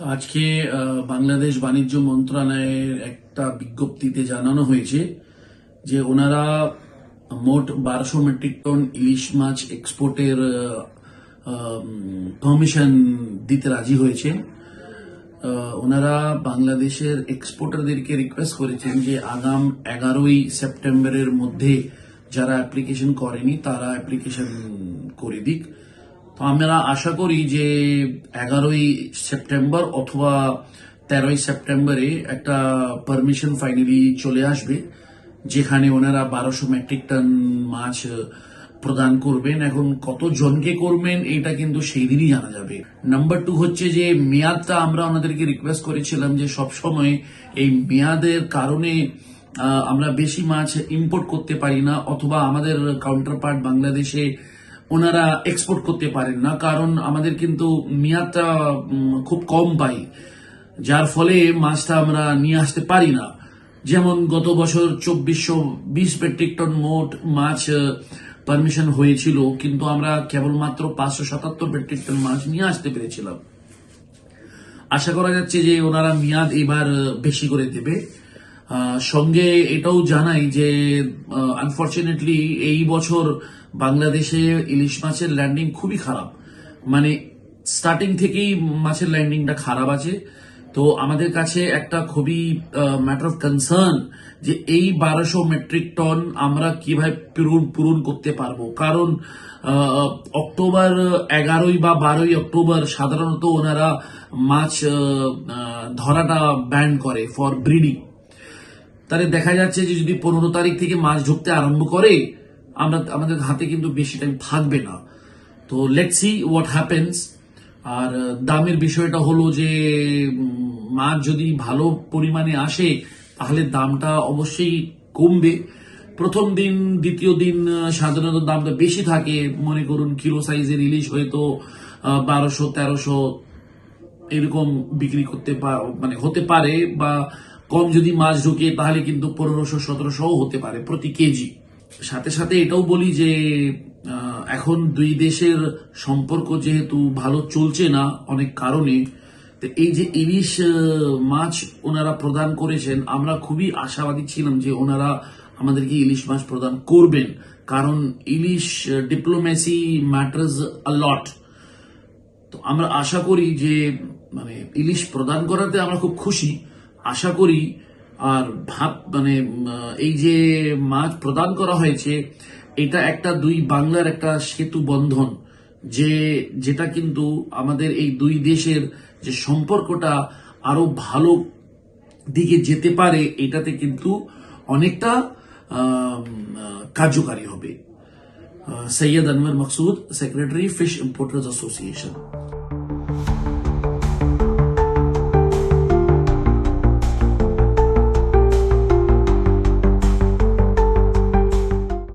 আজকে বাংলাদেশ বাণিজ্য মন্ত্রণালয়ের একটা বিজ্ঞপ্তিতে জানানো হয়েছে যে ওনারা মোট বারোশো মেট্রিক টন ইলিশ মাছ এক্সপোর্টের পারমিশন দিতে রাজি হয়েছে। ওনারা বাংলাদেশের এক্সপোর্টারদেরকে রিকোয়েস্ট করেছেন যে আগাম এগারোই সেপ্টেম্বরের মধ্যে যারা অ্যাপ্লিকেশন করেনি, তারা অ্যাপ্লিকেশন করে দিক। তো আমরা আশা করি যে এগারোই সেপ্টেম্বর অথবা তেরোই সেপ্টেম্বরে একটা পারমিশন ফাইনালি চলে আসবে, যেখানে ওনারা বারোশো মেট্রিক টন মাছ প্রদান করবেন। এখন কত জনকে করবেন এটা কিন্তু সেই দিনই জানা যাবে। নাম্বার টু হচ্ছে যে মেয়াদটা আমরা ওনাদেরকে রিকোয়েস্ট করেছিলাম যে সব সময় এই মেয়াদের কারণে আমরা বেশি মাছ ইম্পোর্ট করতে পারি না, অথবা আমাদের কাউন্টার পার্ট বাংলাদেশে ওনারা এক্সপোর্ট করতে পারেন না, কারণ আমাদের কিন্তু মেয়াদটা খুব কম পাই। যার ফলে মাছটা আমরা নিয়ে আসতে পারি না। যেমন গত বছর চব্বিশশো বিশ মেট্রিক টন মোট মাছ পারমিশন হয়েছিল, কিন্তু আমরা কেবলমাত্র পাঁচশো সাতাত্তর মেট্রিক টন মাছ নিয়ে আসতে পেরেছিলাম। আশা করা যাচ্ছে যে ওনারা মেয়াদ এবার বেশি করে দেবে। সঙ্গে এটাও জানাই যে আনফর্চুনেটলি এই বছর বাংলাদেশে ইলিশ মাছের ল্যান্ডিং খুবই খারাপ। মানে স্টার্টিং থেকেই মাছের ল্যান্ডিংটা খারাপ আছে। তো আমাদের কাছে একটা খুবই ম্যাটার অফ কনসার্ন যে এই বারোশো মেট্রিক টন আমরা কীভাবে পূরণ পূরণ করতে পারব। কারণ অক্টোবর এগারোই বা বারোই অক্টোবর সাধারণত ওনারা মাছ ধরাটা ব্যান করে ফর ব্রিডিং তাহলে দেখা যাচ্ছে যে যদি পনেরো তারিখ থেকে মাছ ঢুকতে আরম্ভ করে, আমরা, আমাদের হাতে কিন্তু বেশি টাইম থাকবে না। তো লেটস সি হোয়াট হ্যাপেন্স আর দামের বিষয়টা হলো যে মাছ যদি ভালো পরিমাণে আসে, তাহলে দামটা অবশ্যই কমবে। প্রথম দিন, দ্বিতীয় দিন সাধারণত দামটা বেশি থাকে। মনে করুন, কিলো সাইজের ইলিশ হয়তো বারোশো, তেরোশো এরকম বিক্রি করতে মানে হতে পারে বা কম যদি মাছ ঢুকে, তাহলে কিন্তু পনেরোশো সতেরোশো হতে পারে প্রতি কেজি। সাথে সাথে এটাও বলি যে এখন দুই দেশের সম্পর্ক যেহেতু ভালো চলছে না, অনেক কারণে, তো এই যে ইলিশ মাছ ওনারা প্রদান করেছেন, আমরা খুবই আশাবাদী ছিলাম যে ওনারা আমাদেরকে ইলিশ মাছ প্রদান করবেন। কারণ ইলিশ ডিপ্লোমেসি ম্যাটার্স আ লট তো আমরা আশা করি যে মানে ইলিশ প্রদান করাতে আমরা খুব খুশি। আশা করি আর ভাব মানে এই যে মাছ প্রদান করা হয়েছে, এটা একটা দুই বাংলার একটা সেতু বন্ধন, যে, যেটা কিন্তু আমাদের এই দুই দেশের যে সম্পর্কটা আরও ভালো দিকে যেতে পারে, এটাতে কিন্তু অনেকটা কার্যকারী হবে। Syed Anwar Maksud, secretary fish importers association.